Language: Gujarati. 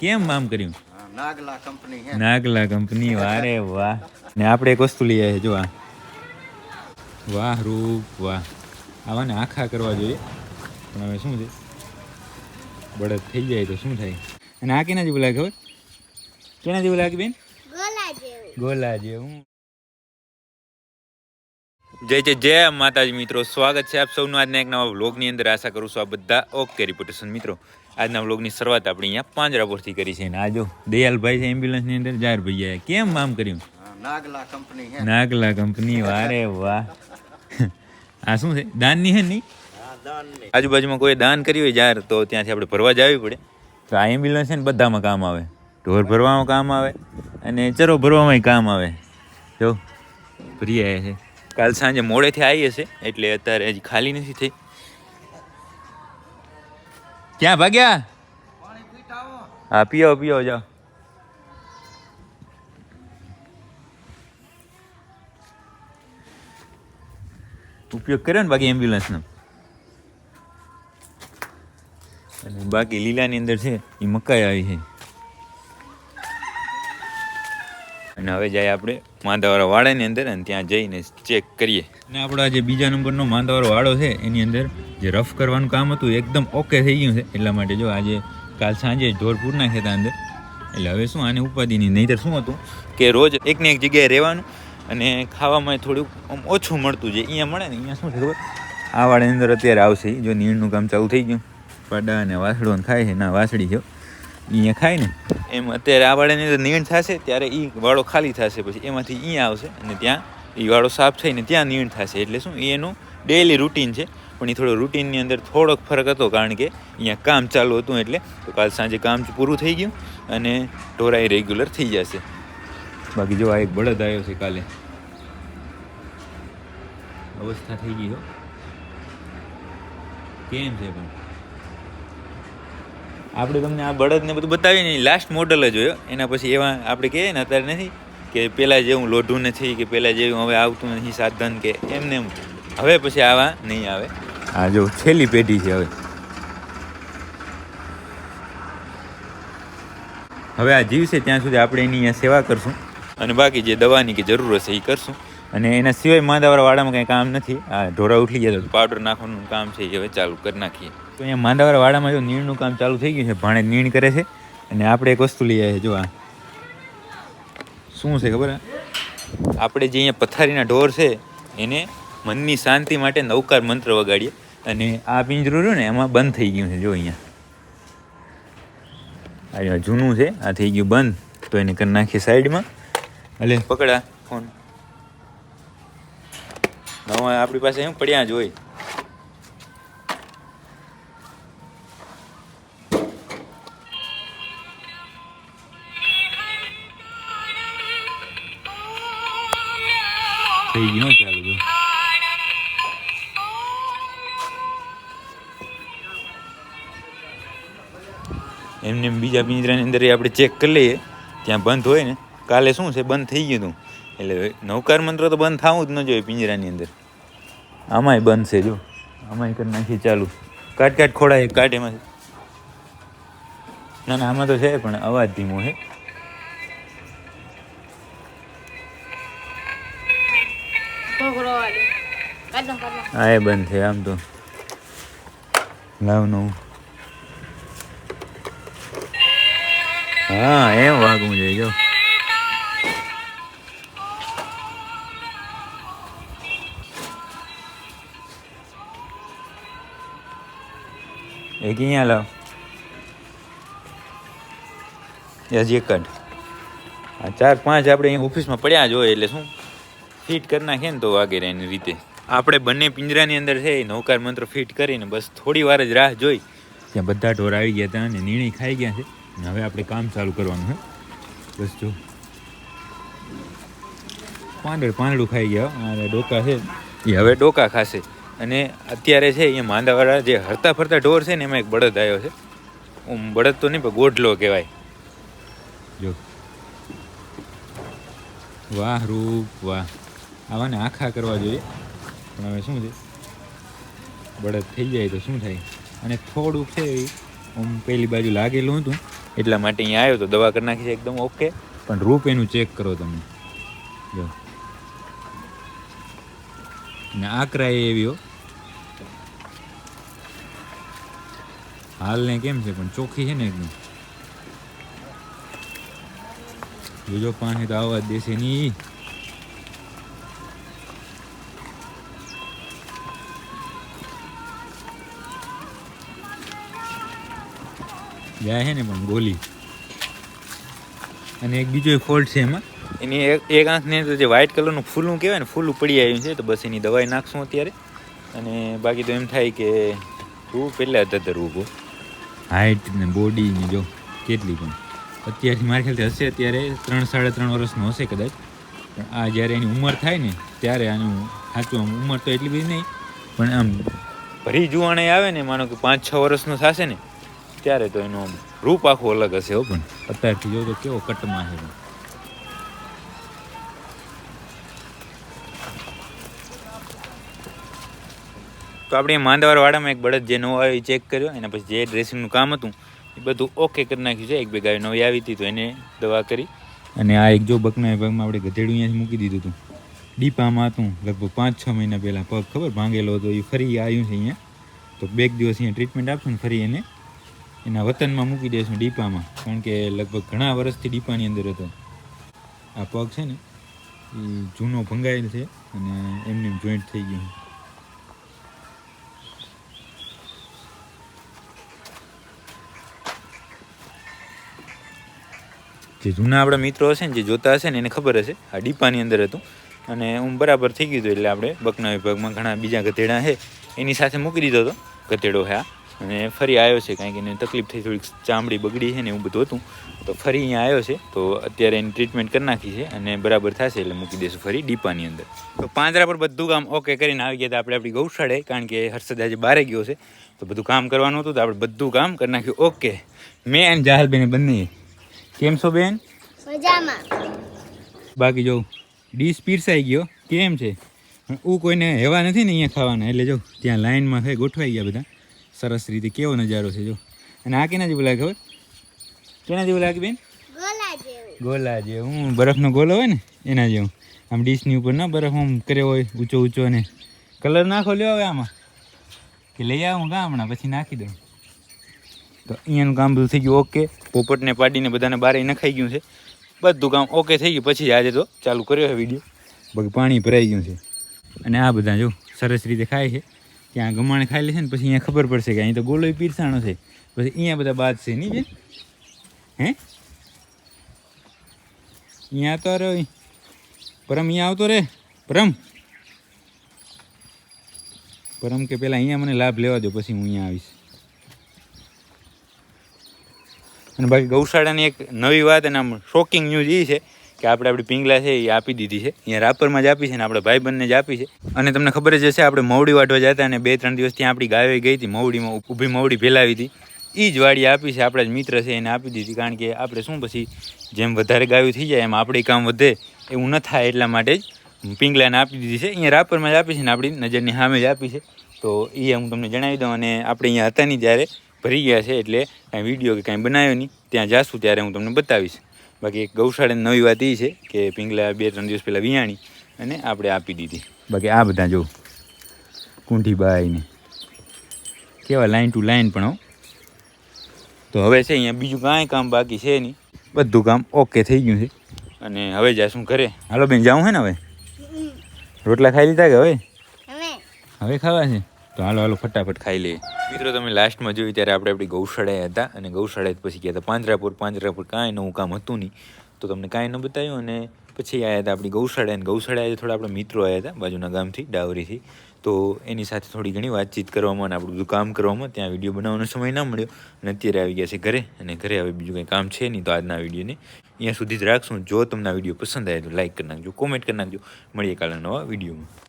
કેમ આમ કર્યું? નાગલા કંપની હે. નાગલા કંપની વારે વાહ. ને આપણે એક વસ્તુ લઈ આવ્યા જો આ. વાહ રૂપ વાહ. આવાને આખા કરવા જોઈએ. પણ હવે શું છે? બળદ થઈ જાય તો શું થાય? અને આ કેના જેવું લાગે ખબર? કેના જેવું લાગે બેન? ગોલા જેવું. ગોલા જેવું. જય જય જય માતાજી મિત્રો સ્વાગત છે આપ સૌનું આજના એક નવા વ્લોગની અંદર. આશા કરું છું આ બધા ઓકે રિપોર્ટેશન મિત્રો. આજના વ્લોગની શરૂઆત આપણે અહીંયા પાંજરાપુરથી કરી છે. અને આ જો દયાલભાઈ છે એમ્બ્યુલન્સની અંદર જાહેર ભાઈ કેમ આમ કર્યું? નાગલા કંપની નાગલા કંપની વારે વાહ. આ શું છે? દાનની હે નહીં આજુબાજુમાં કોઈ દાન કર્યું હોય જાહેર તો ત્યાંથી આપણે ભરવા જવી પડે. તો આ એમ્બ્યુલન્સ છે ને બધામાં કામ આવે. ઢોર ભરવામાં કામ આવે અને ચરો ભરવામાં કામ આવે. જો ભરી આવ્યા છે. કાલ સાંજે મોડેથી આવી હશે એટલે અત્યારે હજી ખાલી નથી થઈ. ક્યાં ભાગ્યા હા પીઓ પીઓ જાઓ ઉપયોગ કર્યો ને બાકી એમ્બ્યુલન્સનો અને બાકી લીલાની અંદર છે એ મકાઈ આવી છે। અને હવે જાય આપણે માંદાવાળા વાડાની અંદર અને ત્યાં જઈને ચેક કરીએ. અને આપણો જે બીજા નંબરનો માંદાવાળો વાડો છે, એની અંદર જે રફ કરવાનું કામ હતું એકદમ ઓકે થઈ ગયું છે. એટલા માટે જો આજે કાલ સાંજે ઢોર પૂર નાખ્યા હતા અંદર, એટલે હવે શું આને ઉપાધિની, નહીંતર શું હતું કે રોજ એકને એક જગ્યાએ રહેવાનું અને ખાવામાં થોડુંક ઓછું મળતું જે અહીંયા મળે ને, અહીંયા શું છે ખબર? આ વાળાની અંદર અત્યારે આવશે જો નીણનું કામ ચાલુ થઈ ગયું. પાડા અને વાસડો ખાય છે, ના વાસળી જો અહીંયા ખાય ને, એમ અત્યારે આ વાળાની અંદર નીણ થશે, ત્યારે એ વાળો ખાલી થશે, પછી એમાંથી અહીંયા આવશે અને ત્યાં એ વાળો સાફ થઈને ત્યાં નીણ થશે. એટલે શું? એનું ડેઈલી રૂટીન છે. પણ એ થોડો રૂટીનની અંદર થોડોક ફરક હતો, કારણ કે અહીંયા કામ ચાલુ હતું એટલે તો કાલ સાંજે કામ પૂરું થઈ ગયું અને ઢોરાઈ રેગ્યુલર થઈ જશે. બાકી જો આ એક બળદ આવ્યો છે કાલે. અવસ્થા થઈ ગઈ હો. કેમ છે પણ? આપણે તમને આ બળદને બધું બતાવીએ ને લાસ્ટ મોડલ જ હોય. એના પછી એવા આપણે કહીએ ને, અત્યારે નથી કે પહેલાં જેવું લોઢું નથી, કે પહેલાં જેવું હવે આવતું નથી સાધન કે એમને એમ. હવે પછી આવા નહીં આવે. આ જો છેલ્લી પેઢી છે હવે. હવે આ જીવશે, ત્યાં સુધી આપણે એની અહીંયા સેવા કરશું. અને બાકી જે દવાની કે જરૂર હશે, એ કરશું. અને એના સિવાય માંદાવાળા વાડામાં કંઈ કામ નથી. આ ઢોરા ઉઠી ગયા તો પાવડર નાખવાનું કામ છે એ હવે ચાલુ કરી નાખીએ. તો અહીંયા માંદાવાળા વાડામાં જો નીણનું કામ ચાલુ થઈ ગયું છે, ભાણે નીણ કરે છે અને આપણે એક વસ્તુ લઈ આવીએ, જો આ. શું છે ખબર? આપણે જે અહીંયા પથારીના ઢોર છે, એને મનની શાંતિ માટે નવકાર મંત્ર વગાડીએ અને આ પિંજરું રહ્યું ને, એમાં બંધ થઈ ગયું છે, જો અહીંયા. આ જૂનું છે, આ થઈ ગયું બંધ. તો એને કરી નાખીએ સાઈડમાં એટલે પકડા, ફોન. હવે આપણી પાસે એમ પડ્યા જ હોય થઈ ગયું હો ચાલુ જો એમને એમ બીજા પિંજરાની અંદર એ આપણે ચેક કરી લઈએ. ત્યાં બંધ હોય ને. કાલે શું છે? બંધ થઈ ગયું હતું. એટલે નૌકાર મંત્ર તો બંધ થવું જ ન જોઈએ પિંજરાની અંદર. આમાંય બંધ છે જો. આમાંય કરી નાખીએ ચાલુ. કાટ કાટ ખોડાય કાટ એમાંથી ના ના આમાં તો છે પણ અવાજ ધીમો છે. હા એ બંધ છે આમ તો. લાવ નવું. હા એમ વાગવું જોઈએ જો. એક ક્યાં લાવ એ હજી એક કાઢ આ ચાર પાંચ આપણે અહીંયા ઓફિસમાં પડ્યા જ હોય એટલે શું? ફિટ કરી નાખીએ ને તો વાગે રહે એની રીતે. આપણે બંને પિંજરાની અંદર છે નૌકાર મંત્ર ફિટ કરીને બસ થોડી વાર જ રાહ જોઈ. ત્યાં બધા ઢોર આવી ગયા હતા અને નીણી ખાઈ ગયા છે. અને હવે આપણે કામ ચાલુ કરવાનું છે. બસ જો. પાંદડ પાંદડું ખાઈ ગયા. અને ડોકા છે. એ હવે ડોકા ખાશે. અને અત્યારે છે અહીંયા માંદાવાળા જે હરતા ફરતા ઢોર છે ને એમાં એક બળદ આવ્યો છે. ઓમ બળદ તો નહીં, પણ ગોઢલો કહેવાય. જો. વાહ, રૂપ, વાહ. આવાને આખા કરવા જોઈએ. પણ હવે શું છે? બળદ થઈ જાય તો શું થાય? અને થોડુંક છે હું પેલી બાજુ લાગેલું હતું. એટલા માટે અહીંયા આવ્યો તો દવા કરી નાખી છે એકદમ ઓકે. પણ રૂપ એનું ચેક કરો તમે. જો. ને આકરા એવી હાલને કેમ છે? પણ ચોખ્ખી છે ને એકદમ. જોજો પાણી તો આવવા દેશે નહીં જાય છે ને પણ ગોલી. અને એક બીજો ફોલ્ટ છે એમાં. એની એક એક આંખની અંદર જે વ્હાઇટ કલરનું ફૂલું કહેવાય ને, ફૂલું પડી આવ્યું છે, તો બસ એની દવાઈ નાખશું અત્યારે. અને બાકી તો એમ થાય કે તું પહેલાં અત્યારે ઊભો. હાઇટ ને બોડીની જો કેટલી પણ. અત્યારથી મારા ખ્યાલથી હશે અત્યારે ત્રણ, સાડા ત્રણ વર્ષનો હશે કદાચ. પણ આ જ્યારે એની ઉંમર થાય ને, ત્યારે આનું સાચું આમ ઉંમર તો એટલી બધી નહીં. પણ આમ ભરી જુવાણે આવે ને, માનો કે પાંચ, છ વર્ષનો થશે ને, ત્યારે તો એનું રૂપ આખું અલગ હશે હો પણ. અત્યારથી જો તો કેવો કટમાં છે. તો આપણે માંદવારવાડામાં એક બળદ જે નવો આવ્યો એ ચેક કર્યો, એના પછી જે ડ્રેસિંગનું કામ હતું, એ બધું ઓકે કરી નાખ્યું છે. એક બે ગાય નવી આવી હતી તો એને દવા કરી અને આ એક જો બકના ભાગમાં આપણે ગધેડું અહીંયાથી મૂકી દીધું હતું. ડીપામાં હતું, લગભગ પાંચ છ મહિના પહેલાં પગ ખબર? ભાંગેલો હતો, એ ફરી આવ્યું છે અહીંયા. તો બે દિવસ અહીંયા ટ્રીટમેન્ટ આપશું ને ફરી એને એના વતનમાં મૂકી દઈશું ડીપામાં. કારણ કે લગભગ ઘણા વર્ષથી ડીપાની અંદર હતો. આ પગ છે ને, એ જૂનો ભંગાયેલ છે અને એમને જોઈન્ટ થઈ ગયું જે જૂના આપણા મિત્રો હશે ને, જે જોતા હશે ને, એને ખબર હશે. આ ડીપાની અંદર હતું. અને હું બરાબર થઈ ગયું હતું, એટલે આપણે બકના વિભાગમાં ઘણા બીજા ગધેડા છે એની સાથે મૂકી દીધો હતો. ગધેડો હે આ. અને ફરી આવ્યો છે, કારણ કે એને તકલીફ થઈ, થોડીક ચામડી બગડી છે ને એવું બધું હતું. તો ફરી અહીંયા આવ્યો છે, તો અત્યારે એની ટ્રીટમેન્ટ કરી નાખી છે અને બરાબર થશે, એટલે મૂકી દઈશું ફરી ડીપાની અંદર. તો પાંજરા પર બધું કામ ઓકે કરીને આવી ગયા હતા આપણે આપણી ગૌશાળે, કારણ કે હર્ષદ આજે બારે ગયો છે. તો બધું કામ કરવાનું હતું, તો આપણે બધું કામ કરી નાખ્યું ઓકે મેં અને જાહલબેને બંને કેમ છો બેન? મજામાં. બાકી જો ડીશ પીરસાઈ ગયો. કેમ છે? હું કોઈને હેવા નથી ને અહીંયા ખાવાના. એટલે જો ત્યાં લાઈનમાં થઈ ગોઠવાઈ ગયા બધા. સરસ રીતે કેવો નજારો છે જો. અને આ કેના જેવું લાગે ખબર? કેના જેવું લાગે બેન? ગોલા જેવું. જે હું બરફનો ગોલો હોય ને એના જેવું. આમ ડીશની ઉપર ના બરફ આમ કર્યો હોય ઊંચો ઊંચો ને કલર નાખો લ્યો હવે આમાં. કે લઈ આવું કાં હમણાં પછી નાખી દઉં. તો અહીંયાનું કામ બધું થઈ ગયું. ઓકે પોપટને પાડીને બધાને બારે નખાઈ ગયું છે. બધું કામ ઓકે થઈ ગયું. પછી આજે તો ચાલુ કર્યો છે વીડિયો બાકી પાણી ભરાઈ ગયું છે. અને આ બધા જો સરસ રીતે ખાય છે. ત્યાં ગમાણે ખાઈ લે છે ને પછી અહીંયા ખબર પડશે કે અહીં તો ગોલોય પીરસાણો છે. પછી અહીંયા બધા બાદ છે, નહીં બેન? હે? અહીંયા આવતો રે પરમ અહીંયા આવતો રે પરમ? પરમ કે પહેલાં અહીંયા મને લાભ લેવા દો, પછી હું અહીંયા આવીશ. અને બાકી ગૌશાળાની એક નવી વાત અને આમ શોકિંગ ન્યૂઝ એ છે કે આપણે આપણી પિંગલા છે એ આપી દીધી છે. અહીંયા રાપરમાં જ આપી છે ને આપણા ભાઈબંધને જ આપી છે. અને તમને ખબર જ હશે, આપણે મવડી વાટવા જતા અને બે ત્રણ દિવસ ત્યાં આપણી ગાયો ગઈ હતી, મવડીમાં ઊભી મવડી ફેલાવી હતી. એ જ વાડી આપી છે, આપણા જ મિત્ર છે, એને આપી દીધી. કારણ કે આપણે શું પછી જેમ વધારે ગાયું થઈ જાય એમ આપણે કામ વધે એવું ન થાય એટલા માટે જ પિંગલાને આપી દીધી છે. અહીંયા રાપરમાં જ આપી છે ને આપણી નજરની સામે જ આપી છે. તો એ હું તમને જણાવી દઉં અને આપણે અહીંયા હતા નહીં ત્યારે ભરી ગયા છે એટલે કાંઈ વીડિયો કે કાંઈ બનાવ્યો નહીં. ત્યાં જાશું ત્યારે હું તમને બતાવીશ. બાકી એક ગૌશાળાની નવી વાત એ છે કે પિંગલા બે ત્રણ દિવસ પહેલાં વિયાણી અને આપણે આપી દીધી. બાકી આ બધા જો કુંઠીબાઈને. કેવા લાઈન ટુ લાઈન પણ તો હવે છે અહીંયા બીજું કાંઈ કામ બાકી છે નહીં. બધું કામ ઓકે થઈ ગયું છે. અને હવે જાશું ઘરે. હાલો બેન જાઉં હે ને હવે? રોટલા ખાઈ લીધા કે હવે. હવે ખાવા છે? તો હાલો હાલો, ફટાફટ ખાઈ લઈએ. મિત્રો, તમે લાસ્ટમાં જોયું ત્યારે આપણે આપણી ગૌશાળાએ હતા અને ગૌશાળાએ પછી ગયા હતા પાંજરાપુર. પાંજરાપુર કાંઈ નવું કામ હતું નહીં. તો તમને કાંઈ ન બતાવ્યું અને પછી આવ્યા હતા આપણી ગૌશાળાએ અને ગૌશાળાએ થોડા આપણા મિત્રો આવ્યા હતા બાજુના ગામથી, ડાવરીથી. તો એની સાથે થોડી ઘણી વાતચીત કરવામાં અને આપણું બધું કામ કરવામાં ત્યાં વીડિયો બનાવવાનો સમય ના મળ્યો. અને અત્યારે આવી ગયા છે ઘરે અને ઘરે હવે બીજું કંઈ કામ છે નહીં તો આજના વિડીયોને અહીંયા સુધી જ રાખશું. જો તમને આ વીડિયો પસંદ આવે તો લાઈક કરી નાખજો, કોમેન્ટ કરી નાખજો. મળીએ કાલના નવા વિડીયોમાં.